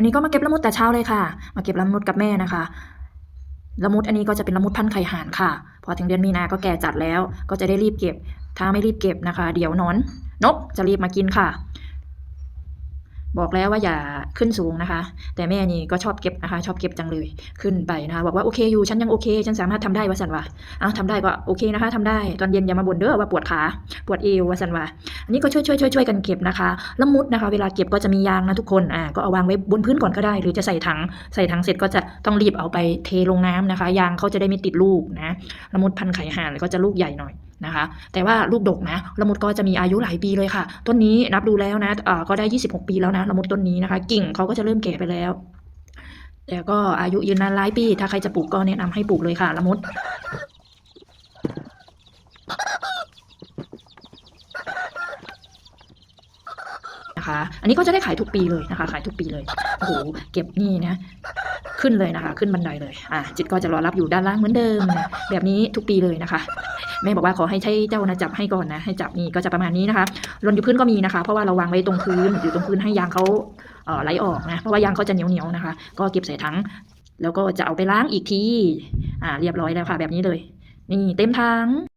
วันนี้ก็มาเก็บละมุดแต่เช้าเลยค่ะ มาเก็บละมุดกับแม่นะคะละมุดอันนี้ก็จะเป็นละมุดพันธุ์ไข่ห่านค่ะ พอถึงเดือนมีนาก็แก่จัดแล้ว ก็จะได้รีบเก็บ ถ้าไม่รีบเก็บนะคะ เดี๋ยวนอนนกจะรีบมากินค่ะ บอกแล้วว่าอย่าขึ้นสูงนะคะ แต่แม่นี่ก็ชอบเก็บนะคะ ชอบเก็บจังเลยขึ้นไปนะคะบอกว่าโอเคอยู่ฉันยังโอเค ฉันสามารถทำได้วะสันวะอ้าวทำได้ก็โอเคนะคะทำได้ตอนเย็นอย่ามาบ่นเด้อว่าปวดขาปวดเอววะสันวะอันนี้ก็ช่วยช่วยช่วยช่วยกันเก็บนะคะละมุดนะคะ เวลาเก็บก็จะมียางนะทุกคนอ่าก็เอาวางไว้บนพื้นก่อนก็ได้ หรือจะใส่ถังใส่ถังเสร็จก็จะต้องรีบเอาไปเทลงน้ำนะคะ ยางเขาจะได้ไม่ติดลูกนะละมุดพันไข่ห่านก็จะลูกใหญ่หน่อย นะคะ แต่ว่าลูกดกนะละมุดก็จะมีอายุหลายปีเลยค่ะ ต้นนี้นับดูแล้วนะอ่าก็ได้ 26 ปีแล้วนะละมุดต้นนี้นะคะ กิ่งเขาก็จะเริ่มแก่ไปแล้ว แต่ก็อายุยืนนานหลายปี ถ้าใครจะปลูกก็แนะนำให้ปลูกเลยค่ะละมุดนะคะอันนี้ก็จะได้ขายทุกปีเลยนะคะ ขายทุกปีเลยโอ้โหเก็บนี่นะ ขึ้นเลยนะคะ ขึ้นบันไดเลยอะจิตก็จะรอรับอยู่ด้านล่างเหมือนเดิมนะแบบนี้ทุกปีเลยนะคะ แม่บอกว่าขอให้ใช้เจ้านะจับให้ก่อนนะ ให้จับนี่ก็จะประมาณนี้นะคะหล่นอยู่พื้นก็มีนะคะ เพราะว่าเราวางไว้ตรงพื้นอยู่ตรงพื้นให้ยางเขาเไหลออกนะเพราะว่ายางเขาจะเหนียวเหนียวๆนะคะ ก็เก็บใส่ถังแล้วก็จะเอาไปล้างอีกทีอ่าเรียบร้อยแล้วค่ะ แบบนี้เลย นี่เต็มถัง